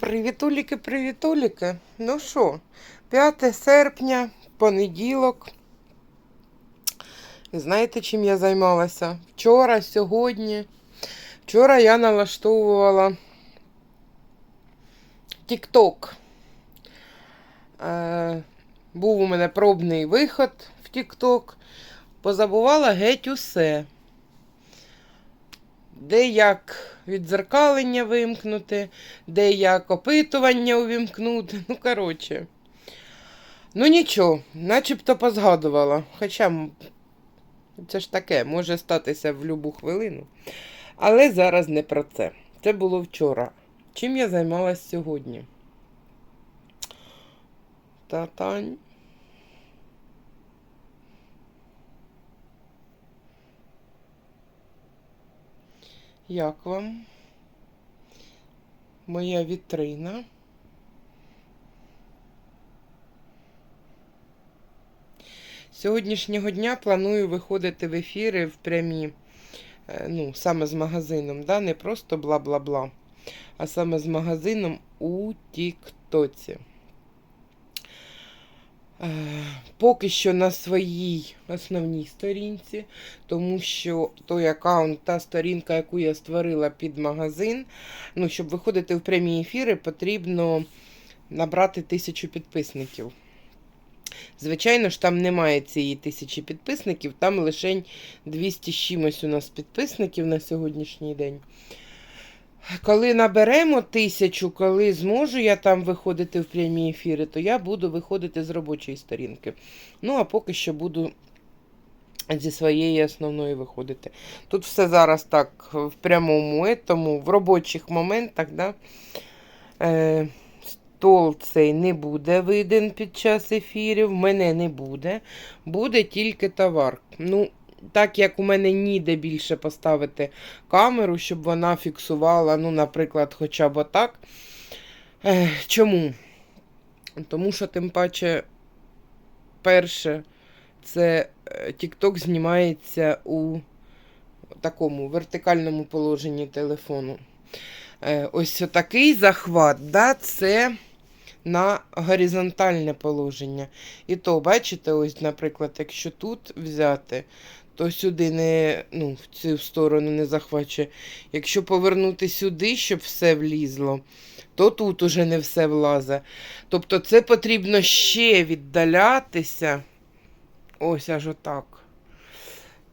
Привітуліки, привітуліки. Ну що, 5 серпня, понеділок. Знаєте, чим я займалася? Вчора, сьогодні. Вчора я налаштовувала TikTok. Е, був у мене пробний виход в TikTok. Позабувала геть усе. Де як відзеркалення вимкнути, де як опитування увімкнути. Ну, коротше. Ну нічого, начебто позгадувала. Хоча це ж таке, може статися в будь-яку хвилину. Але зараз не про це. Це було вчора. Чим я займалась сьогодні? Та-тань. Як вам? Моя вітрина. Сьогоднішнього дня планую виходити в ефіри в прямі, е, ну, саме з магазином, да? не просто бла-бла-бла, а саме з магазином у Тіктоці. Е, Поки що на своїй основній сторінці, тому що той аккаунт, та сторінка, яку я створила під магазин, ну, щоб виходити в прямі ефіри, потрібно набрати тисячу підписників. Звичайно ж, там немає цієї тисячі підписників, там лише 200 з чимось у нас підписників на сьогоднішній день. Коли наберемо тисячу, коли зможу я там виходити в прямі ефіри, то я буду виходити з робочої сторінки. Ну, а поки що буду зі своєї основної виходити. Тут все зараз так в прямому, тому в робочих моментах, да, е, стол цей не буде виден під час ефірів, мене не буде. Буде тільки товар. Ну, так як у мене ніде більше поставити камеру, щоб вона фіксувала, ну, наприклад, хоча б отак. Чому? Тому що, тим паче, перше, це е, TikTok знімається у такому вертикальному положенні телефону. Е, ось такий захват, да, це на горизонтальне положення. І то, бачите, ось, наприклад, якщо тут взяти, то сюди не, ну, в цю сторону не захвачує. Якщо повернути сюди, щоб все влізло, то тут уже не все влазить. Тобто це потрібно ще віддалятися. Ось аж отак.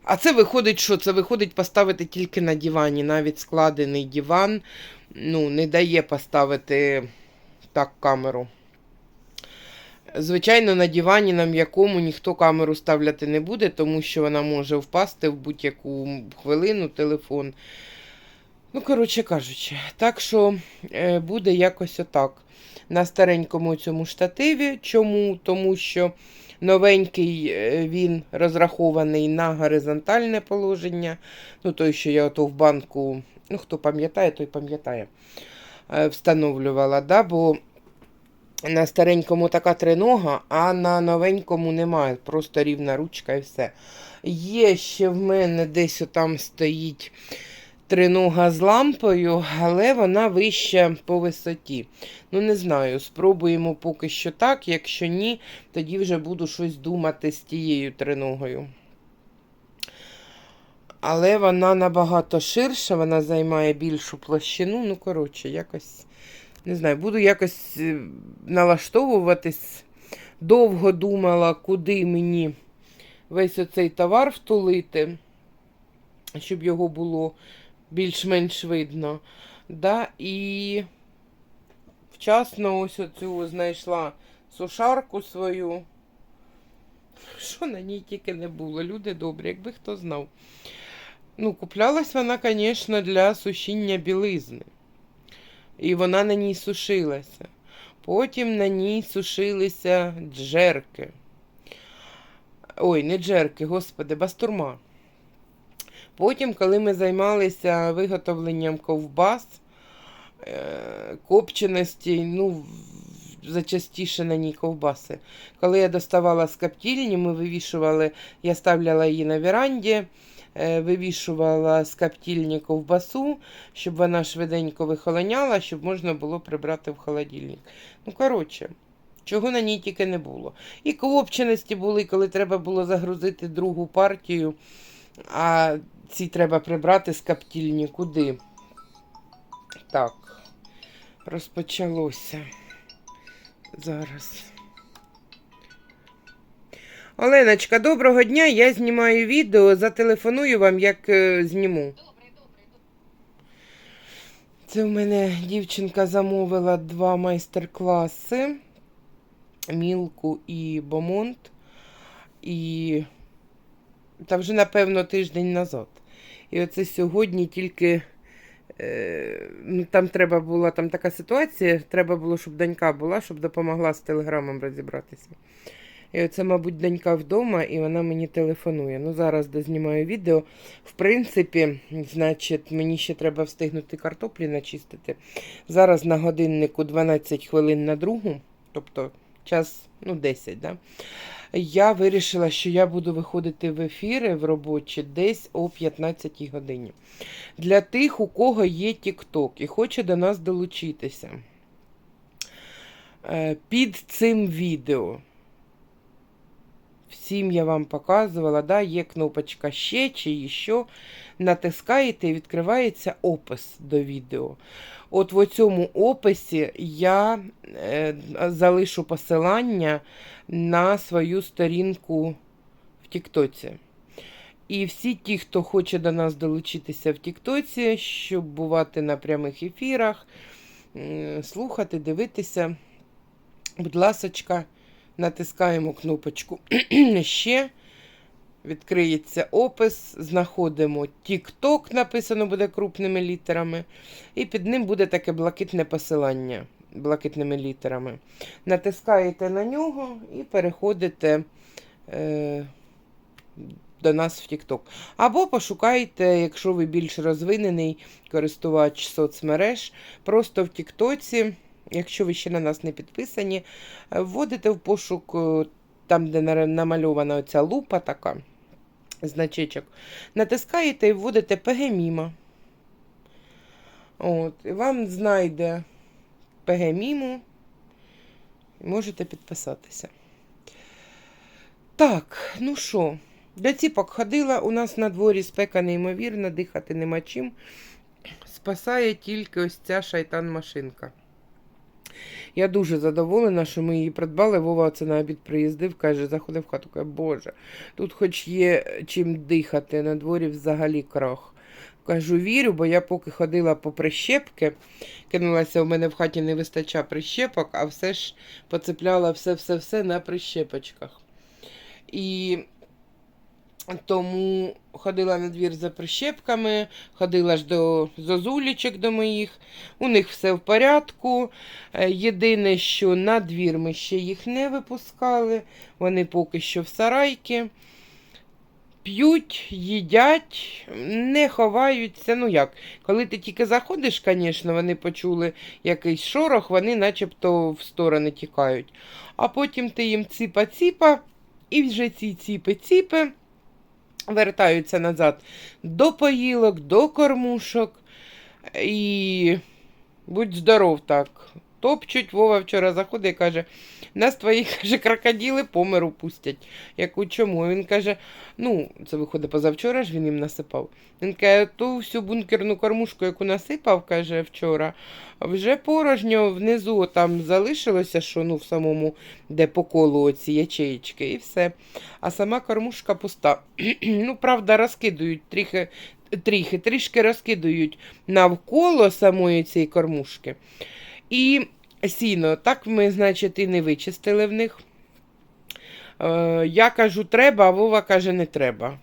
А це виходить, що? Це виходить поставити тільки на дивані. Навіть складений диван ну, не дає поставити так камеру. Звичайно, на дивані, на м'якому ніхто камеру ставляти не буде, тому що вона може впасти в будь-яку хвилину телефон. Ну, коротше кажучи, так що е, буде якось отак. На старенькому цьому штативі. Чому? Тому що новенький е, він розрахований на горизонтальне положення. Ну, той, що я ото в банку, ну, хто пам'ятає, той пам'ятає, встановлювала. Да? Бо на старенькому така тринога, а на новенькому немає. Просто рівна ручка і все. Є ще в мене десь там стоїть тринога з лампою, але вона вища по висоті. Ну, не знаю, спробуємо поки що так. Якщо ні, тоді вже буду щось думати з тією триногою. Але вона набагато ширша, вона займає більшу площину. Ну, коротше, якось. Не знаю, буду якось е, налаштовуватись. Довго думала, куди мені весь оцей товар втулити, щоб його було більш-менш видно. Да? І вчасно ось оцю знайшла сушарку свою. Що на ній тільки не було. Люди добрі, якби хто знав. Ну, куплялась вона, звісно, для сушіння білизни. І вона на ній сушилася. Потім на ній сушилися джерки. Ой, не джерки, господи, бастурма. Потім, коли ми займалися виготовленням ковбас, е, копченості, ну, зачастіше на ній ковбаси. Коли я доставала з коптільні, ми вивішували, я ставляла її на веранді, вивішувала з коптільні ковбасу, щоб вона швиденько вихолоняла, щоб можна було прибрати в холодильник. Ну, коротше, чого на ній тільки не було. І копченості були, коли треба було загрузити другу партію, а ці треба прибрати з коптільні. Куди? Так, розпочалося. Зараз. Оленочка, доброго дня. Я знімаю відео, зателефоную вам, як е, зніму. Це в мене дівчинка замовила два майстер-класи: Мілку і Бомонт. І та вже, напевно, тиждень назад. І оце сьогодні тільки. Е, ну, там треба була там така ситуація, треба було, щоб донька була, щоб допомогла з телеграмом розібратися. І оце, мабуть, донька вдома, і вона мені телефонує. Ну, зараз дознімаю відео. В принципі, значить, мені ще треба встигнути картоплі начистити. Зараз на годиннику 12 хвилин на другу, тобто час ну, 10, да? я вирішила, що я буду виходити в ефіри в робочі десь о 15 годині. Для тих, у кого є TikTok і хоче до нас долучитися. Е, Під цим відео. Всім я вам показувала, да, є кнопочка ще чи що. Натискаєте і відкривається опис до відео. От в цьому описі я е, залишу посилання на свою сторінку в Тіктоці. І всі ті, хто хоче до нас долучитися в Тіктоці, щоб бувати на прямих ефірах, слухати, дивитися, будь ласочка, натискаємо кнопочку ще. Відкриється опис, знаходимо TikTok, написано буде крупними літерами, і під ним буде таке блакитне посилання блакитними літерами. Натискаєте на нього і переходите е, до нас в TikTok. Або пошукайте, якщо ви більш розвинений користувач соцмереж, просто в TikTok, якщо ви ще на нас не підписані, е, вводите в пошук е, там, де намальована оця лупа така. Значечок. Натискаєте і вводите ПГ-міма. От, і вам знайде ПГ-міму. Можете підписатися. Так, ну що, до ціпок ходила, у нас на дворі спека неймовірна, дихати нема чим. Спасає тільки ось ця шайтан-машинка. Я дуже задоволена, що ми її придбали. Вова це на обід приїздив, каже, заходив в хату, каже, Боже, тут хоч є чим дихати, на дворі взагалі крах. Кажу, вірю, бо я поки ходила по прищепки, кинулася, у мене в хаті не вистачає прищепок, а все ж поцепляла все-все-все на прищепочках. І тому ходила на двір за прищепками, ходила ж до зозулічок до моїх. У них все в порядку. Е, Єдине, що на двір ми ще їх не випускали. Вони поки що в сарайки. П'ють, їдять, не ховаються. Ну як, коли ти тільки заходиш, звісно, вони почули якийсь шорох, вони начебто в сторони тікають. А потім ти їм ціпа-ціпа, і вже ці ціпи-ціпи вертаються назад до поїлок, до кормушок. І будь здоров так. Топчуть, Вова вчора заходить і каже, нас твої каже, крокодили по миру пустять. Я кажу, чому? Він каже, ну, це виходить позавчора ж він їм насипав. Він каже, ту всю бункерну кормушку, яку насипав, каже, вчора, вже порожньо внизу там залишилося, що ну, в самому, де по колу оці ячеїчки, і все. А сама кормушка пуста. ну, правда, розкидують трохи, трохи, трішки розкидують навколо самої цієї кормушки. І сіно, так ми, значить, і не вичистили в них. Е, я кажу, треба, а Вова каже, не треба.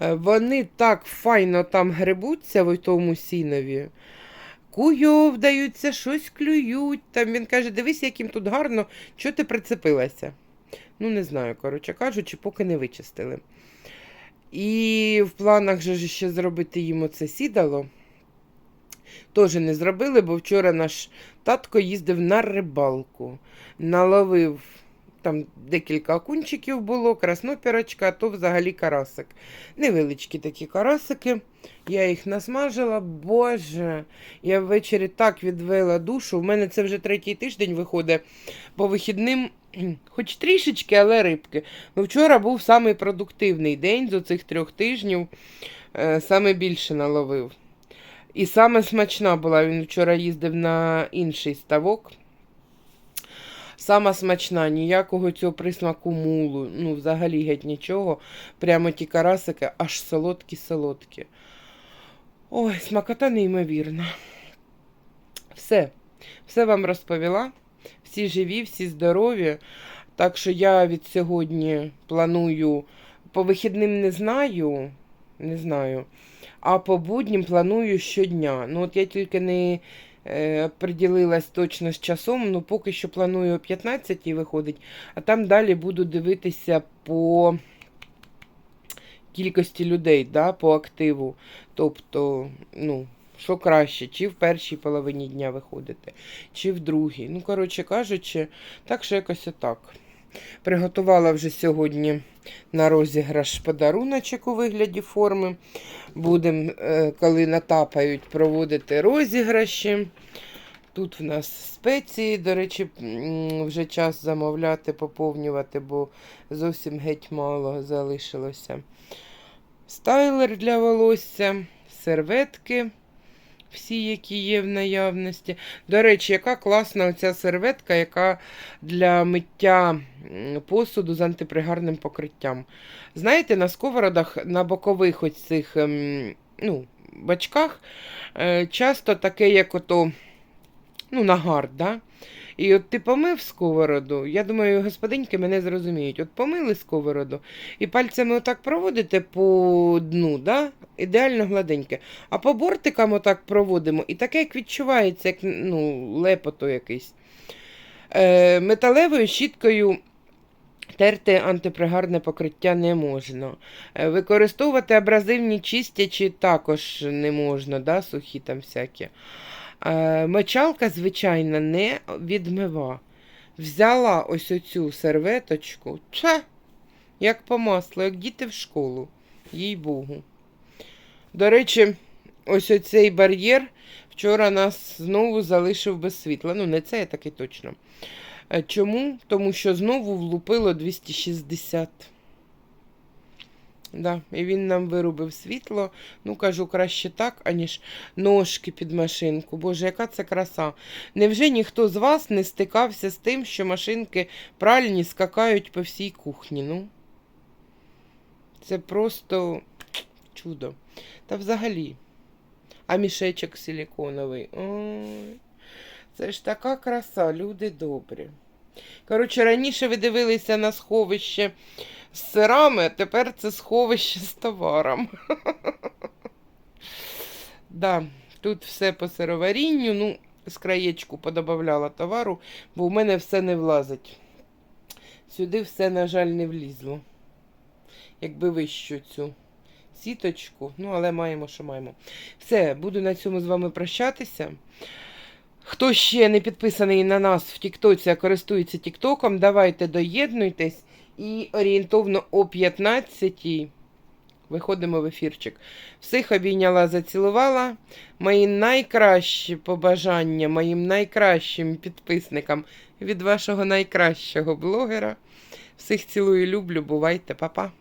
Е, вони так файно там грибуться в тому сінові. Куйовдаються, щось клюють. Там він каже, дивись, яким тут гарно, чого ти прицепилася. Ну, не знаю, коротше кажучи, поки не вичистили. І в планах же ще зробити їм оце сідало. Теж не зробили, бо вчора наш татко їздив на рибалку, наловив там декілька окунчиків було, краснопірочка, а то взагалі карасик. Невеличкі такі карасики. Я їх насмажила, боже, я ввечері так відвела душу. У мене це вже третій тиждень виходить по вихідним, хоч трішечки, але рибки. Ну, вчора був самий продуктивний день з оцих трьох тижнів, е, саме більше наловив. І саме смачна була. Він вчора їздив на інший ставок. Сама смачна, ніякого цього присмаку мулу. Ну, взагалі геть нічого. Прямо ті карасики аж солодкі-солодкі. Ой, смакота неймовірна. Все. Все вам розповіла. Всі живі, всі здорові. Так що я від сьогодні планую по вихідним не знаю. Не знаю. А по буднім планую щодня. Ну, от я тільки не е, приділилась точно з часом, ну поки що планую о 15 виходить, а там далі буду дивитися по кількості людей, да, по активу. Тобто, ну, що краще, чи в першій половині дня виходити, чи в другій. Ну, коротше кажучи, так що якось отак. Приготувала вже сьогодні на розіграш подаруночок у вигляді форми. Будемо, коли натапають, проводити розіграші. Тут в нас спеції, до речі, вже час замовляти, поповнювати, бо зовсім геть мало залишилося. Стайлер для волосся, серветки, всі, які є в наявності. До речі, яка класна оця серветка, яка для миття посуду з антипригарним покриттям. Знаєте, на сковородах, на бокових ось цих ем, ну, бачках е, часто таке, як ото ну, нагар, да? І от ти помив сковороду, я думаю, господиньки мене зрозуміють. От помили сковороду і пальцями отак проводите по дну, да? ідеально гладеньке. А по бортикам отак проводимо, і таке як відчувається, як ну, лепото якийсь. Е, металевою щіткою терти антипригарне покриття не можна. Е, використовувати абразивні чистячі також не можна, да? сухі там всякі. Е, Мочалка, звичайно, не відмива. Взяла ось оцю серветочку, ча, як по маслу, як діти в школу, їй Богу. До речі, ось оцей бар'єр вчора нас знову залишив без світла. Ну, не це я таки точно. Е, Чому? Тому що знову влупило 260. Да, і він нам вирубив світло. Ну, кажу, краще так, аніж ножки під машинку. Боже, яка це краса. Невже ніхто з вас не стикався з тим, що машинки пральні скакають по всій кухні? Ну? Це просто чудо. Та взагалі. А мішечок силіконовий. Ой, це ж така краса, люди добрі. Коротше, раніше ви дивилися на сховище з сирами, тепер це сховище з товаром. да, тут все по сироварінню. Ну, з краєчку подобавляла товару, бо в мене все не влазить. Сюди все, на жаль, не влізло. Якби вищу цю сіточку. Ну, але маємо, що маємо. Все, буду на цьому з вами прощатися. Хто ще не підписаний на нас в Тіктоці, а користується Тіктоком, давайте доєднуйтесь і орієнтовно о 15-й виходимо в ефірчик. Всіх обійняла, зацілувала. Мої найкращі побажання моїм найкращим підписникам від вашого найкращого блогера. Всіх цілую, люблю. Бувайте, па-па.